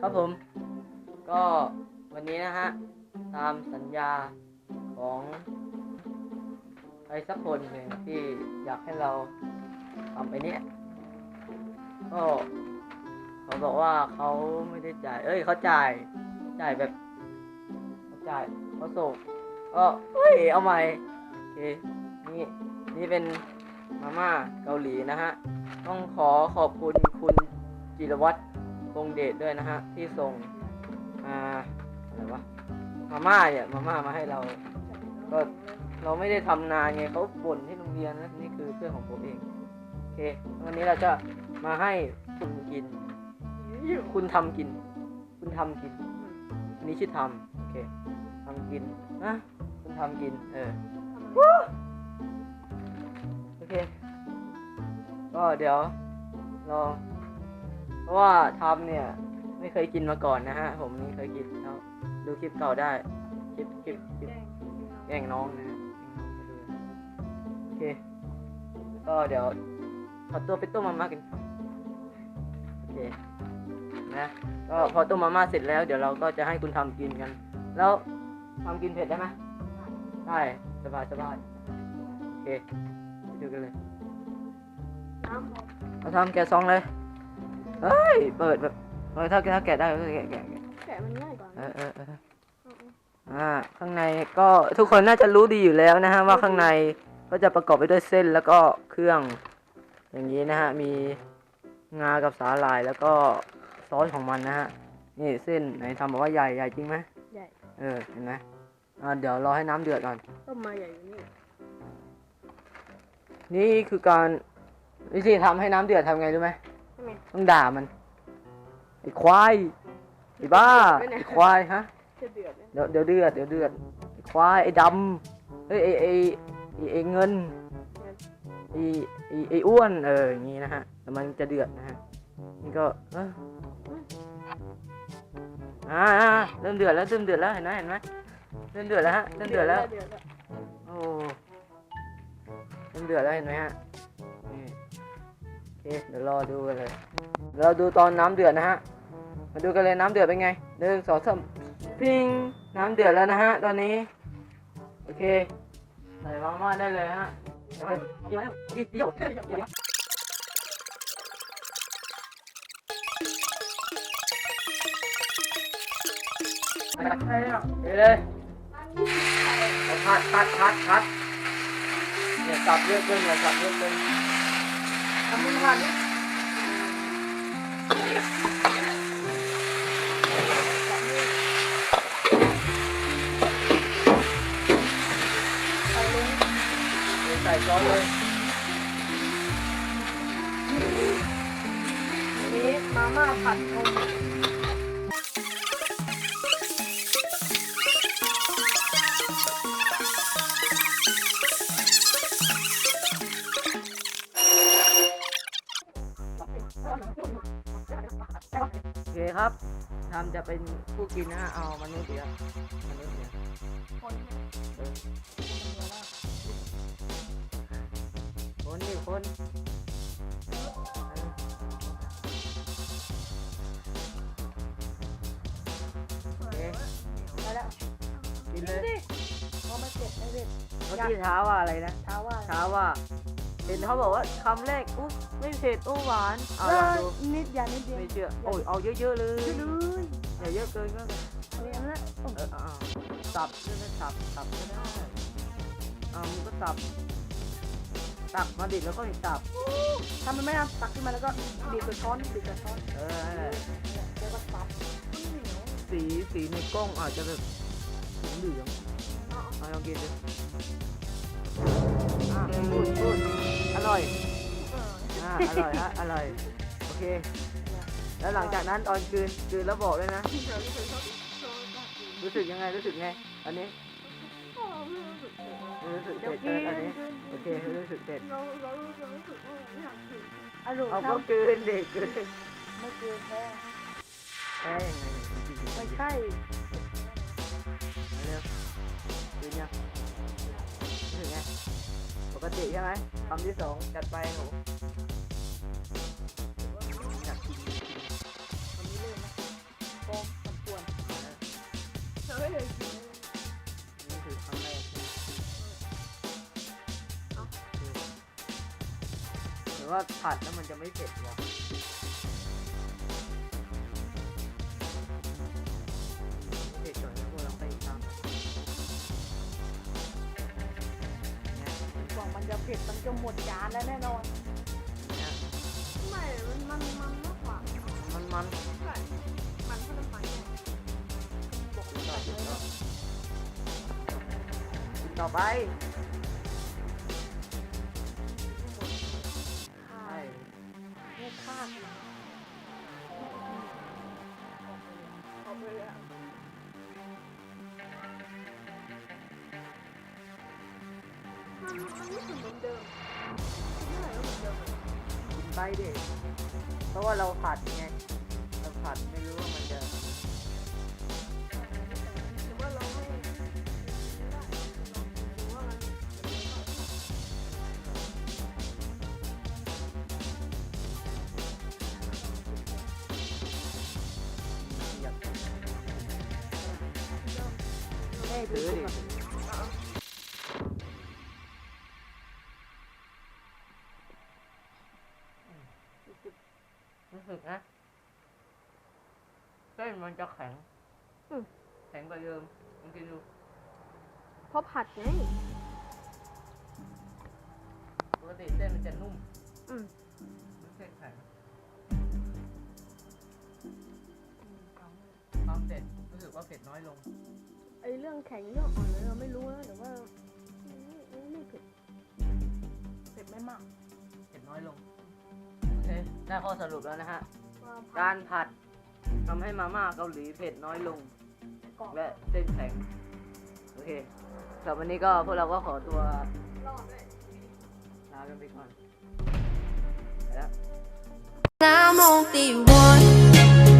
ครับผม ก็วันนี้นะฮะ ตามสัญญาของใครสักคนหนึ่งที่อยากให้เราทำไปเนี้ยก็เขาบอกว่าเขาไม่ได้จ่าย เอ้ยเขาจ่ายจ่ายแบบเขาจ่ายเขาส่งก็เฮ้ยเอาใหม่โอเคนี่นี่เป็นมาม่าเกาหลีนะฮะ ต้องขอขอบคุณคุณจิรวัตร คงเดชด้วยนะฮะ ที่ส่งมาอะไรวะมาม่าเนี่ยมาม่ามาให้เรา ก็เราไม่ได้ทำนานไงเขาบ่นที่โรงเรียนนะนี่คือเพื่อนของผมเองโอเค วันนี้เราจะมาให้คุณกิน คุณทำกิน คุณทำกิน อันนี้ชื่อทำโอเคทำกินนะคุณทำกิน เออโอเค ก็เดี๋ยวลอง เพราะว่าทำเนี่ย ไม่เคยกินมาก่อนนะฮะ ผมไม่เคยกินแล้วดูคลิปเก่าได้ คลิปคลิปคลิปแย่งน้องนะฮะโอเค ก็เดี๋ยวขอตัวไปต้มมาม่ากันก่อนโอเคนะก็พอต้มมาม่าเสร็จแล้วเดี๋ยวเราก็จะให้คุณทำกินกัน แล้วทำกินเผ็ดได้ไหมได้สบายสบายโอเคไปดูกันเลยเราทำแกซองเลย เฮ้ย เปิดแบบเออถ้าถ้าแกะได้ก็แกะแกะแกะแกะมันง่ายกว่าเออเออเอออ่า ข้างในก็ทุกคนน่าจะรู้ดีอยู่แล้วนะฮะว่าข้างในก็จะประกอบไปด้วยเส้นแล้วก็เครื่อง อย่างนี้นะฮะ มีงากับสาหร่ายแล้วก็ซอสของมันนะฮะ นี่เส้นไหนทำบอกว่าใหญ่ใหญ่จริงไหมใหญ่ เออ เห็นไหมอ่าเดี๋ยวรอให้น้ำเดือดก่อน ต้มมาใหญ่อยู่นี่ นี่คือการวิธีทำให้น้ำเดือดทำไงรู้ไหมทำไม ต้องด่ามัน ไอ้ควาย ไอ้บ้าไม่ไหนไอ้ควายฮะ จะเดือดไหมเดี๋ยวเดี๋ยวเดือดเดี๋ยวเดือดไอ้ควาย ไอ้ดำเอ้ยไอ้ไอ้ไอ้ไอ้เงิน ไอ้ไอ้ไอ้อ้วน เอออย่างงี้นะฮะแต่มันจะเดือดนะฮะนี่ก็เอออ่าอ่าเริ่มเดือดแล้วเริ่มเดือดแล้วเห็นไหมเห็นไหมเริ่มเดือดแล้วฮะเริ่มเดือดแล้ว เดือดแล้ว โอ้เริ่มเดือดแล้วเห็นไหมฮะนี่โอ เคเดี๋ยวรอดูกันเลย เราดูตอนน้ำเดือดนะฮะ มาดูกันเลยน้ำเดือดเป็นไงหนึ่งสองสามพิงน้ำเดือดแล้วนะฮะตอนนี้ โอเค ใส่มาม่าได้เลยฮะเดี๋ยวเดี๋ยวเดี๋ยวเดี๋ยวเดี๋ยวไปเลยพัดพัดพัดพัดเนี่ยสับเยอะเกินอย่าสับเยอะเกิน ทำมือพัดนี่ใส่ซอสเลยนี่มาม่าผัดนม คครับทำจะเป็นผู้กินนะฮะเอามนุษย์เดียวมนุษย์เดียวคนเออคนนี่คนโอเคไปแล้วกินเลยดิพอมาเสร็จได้เด็ดเมื่อกี้เช้าว่าอะไรนะเช้าว่าเช้าว่า เห็นเขาบอกว่าคำแรกอุ๊ยไม่เผ็ดอู้หวานเอาเอลองอดูนิดอย่านิดเดียวไม่เชื่อโอ้ยเอาเยอะๆเลยช่วยเลยอย่าเยอะเกินก็อันนี้นะโอ้เออเอาสับด้วยนะสับสับก็ได้เอามึงก็สับตักมาดิแล้วก็สับทำมันไม่ทำตักขึ้นมาแล้วก็บีบกับช้อนบีบกับช้อนเออนั่นแหละแล้วก็ซับเหนียวสีสีในกล้องอาจจะแบบเหลืองๆเอาลองกินดู อะพูดพูดอร่อยเอออ่าอร่อยฮะอร่อย โอเค แล้วหลังจากนั้นตอนคืนคืนแล้วบอกด้วยนะ ที่เราที่เคยชอบชอบแบบรู้สึกยังไงรู้สึกไงอันนี้อ๋อไม่รู้สึกเลยรู้สึกเดี๋ยวเผ็ดกิเอนออันนี้โอเครู้สึกเผ็ดเราเราเรารู้สึกว่าอยากกินอร่อยเอาคก็รับคืนเด็กคืนไม่เกินแค่แค่ยังไงไม่ใช่มาเร็วคืนยังรู้สึกไง ปกติใช่ไหมคำที่สองจัดไปหนูจัดทีวันนี้เล่นนะโกงสมควรเฮ้ยนี่คือคำแรกหรือว่าผัดแล้วมันจะไม่เผ็ดหรอ บอกมันจะเผ็ดมันจะหมดจานแล้วแน่นอนเนี่ยไม่มันมันมันมากกว่ามันมันใช่มันเท่าน้ำมันบอกกินเลต่อยกินต่อนะกินต่อไปค่ะใช่ไม่ค่าเอา มันไม่เหมือนเดิมๆไม่ไหนก็เหมือนเดิมไปดิเพราะว่าเราผัดไง เราผัดไม่รู้ว่ามันจะหรือว่าเราไม่ไม่ได้ลองดูว่ามันเป็นยังไงอยากเอ้ยถือดิ เอา รู้ สึกนะเส้นมันจะแข็งอืม แข็งกว่าเดิมลองกินดูเพราะผัดไงปกติเส้นมันจะนุ่มอืมไม่ใช่แข็งทำเสร็จรู้สึกว่าเผ็ดน้อยลง ไอเรื่องแข็งเรื่องอ่อนเลยเราไม่รู้นะแต่ว่าไม่ไม่เผ็ดเผ็ดไม่มาก เผ็ดน้อยลงโอ เค ได้ข้อสรุปแล้วนะฮะว่าผักาดรผัดทำให้มาม่าเกาหลีเผ็ดน้อยลงกรอบและเส้นแข็ง โอเคสำหรับวันนี้ก็พวกเราก็ขอตัวรอดด้วยลากันไปก่อนไปแล้ว I'm only one